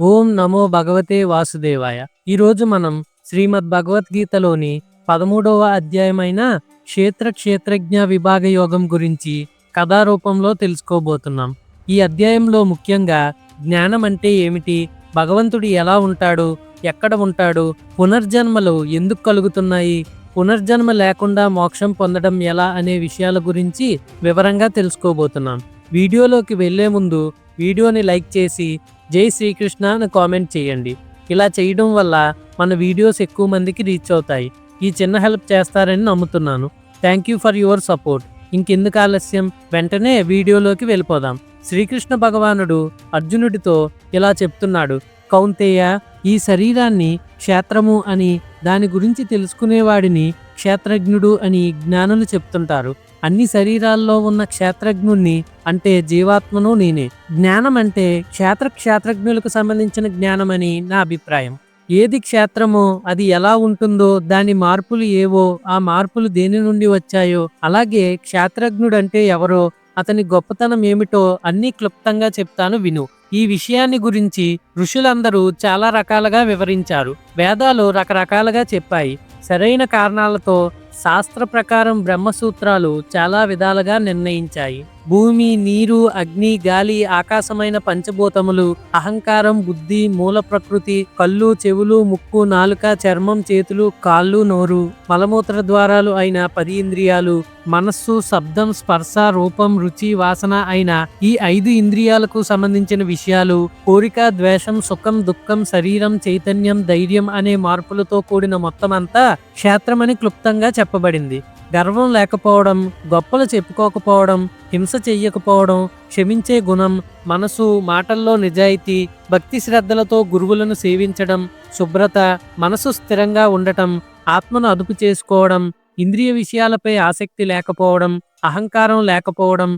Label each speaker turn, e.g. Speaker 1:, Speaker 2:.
Speaker 1: ఓం నమో భగవతే వాసుదేవాయ. ఈరోజు మనం శ్రీమద్ భగవద్గీతలోని పదమూడవ అధ్యాయమైన క్షేత్ర క్షేత్రజ్ఞ విభాగ యోగం గురించి కథారూపంలో తెలుసుకోబోతున్నాం. ఈ అధ్యాయంలో ముఖ్యంగా జ్ఞానం అంటే ఏమిటి? భగవంతుడు ఎలా ఉంటాడు? ఎక్కడ ఉంటాడు? పునర్జన్మలు ఎందుకు కలుగుతున్నాయి? పునర్జన్మ లేకుండా మోక్షం పొందడం ఎలా అనే విషయాల గురించి వివరంగా తెలుసుకోబోతున్నాం. వీడియోలోకి వెళ్ళే ముందు వీడియోని లైక్ చేసి జై శ్రీకృష్ణ అని కామెంట్ చేయండి. ఇలా చేయడం వల్ల మన వీడియోస్ ఎక్కువ మందికి రీచ్ అవుతాయి. ఈ చిన్న హెల్ప్ చేస్తారని నమ్ముతున్నాను. Thank you for your support. ఇంకెందుకు ఆలస్యం? వెంటనే వీడియోలోకి వెళ్ళిపోదాం. శ్రీకృష్ణ భగవానుడు అర్జునుడితో ఇలా చెప్తున్నాడు. కౌంతేయ ఈ శరీరాన్ని క్షేత్రము అని దాని గురించి తెలుసుకునేవాడిని క్షేత్రజ్ఞుడు అని జ్ఞానులు చెప్తుంటారు. అన్ని శరీరాల్లో ఉన్న క్షేత్రజ్ఞుణ్ణి అంటే జీవాత్మను నేనే. జ్ఞానం అంటే క్షేత్ర క్షేత్రజ్ఞులకు సంబంధించిన జ్ఞానమని నా అభిప్రాయం. ఏది క్షేత్రమో అది ఎలా ఉంటుందో దాని మార్పులు ఏవో ఆ మార్పులు దేని నుండి వచ్చాయో అలాగే క్షేత్రజ్ఞుడు అంటే ఎవరో అతని గొప్పతనం ఏమిటో అన్నీ క్లుప్తంగా చెప్తాను విను. ఈ విషయాన్ని గురించి ఋషులందరూ చాలా రకాలుగా వివరించారు. వేదాలు రకరకాలుగా చెప్పాయి. సరైన కారణాలతో శాస్త్ర ప్రకారం బ్రహ్మసూత్రాలు చాలా విధాలుగా నిర్ణయించాయి. భూమి నీరు అగ్ని గాలి ఆకాశమైన పంచభూతములు అహంకారం బుద్ధి మూల ప్రకృతి కళ్ళు చెవులు ముక్కు నాలుక చర్మం చేతులు కాళ్ళు నోరు మలమూత్ర ద్వారాలు అయిన పది ఇంద్రియాలు మనస్సు శబ్దం స్పర్శ రూపం రుచి వాసన అయిన ఈ ఐదు ఇంద్రియాలకు సంబంధించిన విషయాలు కోరిక ద్వేషం సుఖం దుఃఖం శరీరం చైతన్యం ధైర్యం అనే మార్పులతో కూడిన మొత్తం అంతా క్షేత్రమని క్లుప్తంగా చెప్పబడింది. గర్వం లేకపోవడం గొప్పలు చెప్పుకోకపోవడం హింస చెయ్యకపోవడం క్షమించే గుణం మనసు మాటల్లో నిజాయితీ భక్తి శ్రద్ధలతో గురువులను సేవించడం శుభ్రత మనసు స్థిరంగా ఉండటం ఆత్మను అదుపు చేసుకోవడం ఇంద్రియ విషయాలపై ఆసక్తి లేకపోవడం అహంకారం లేకపోవడం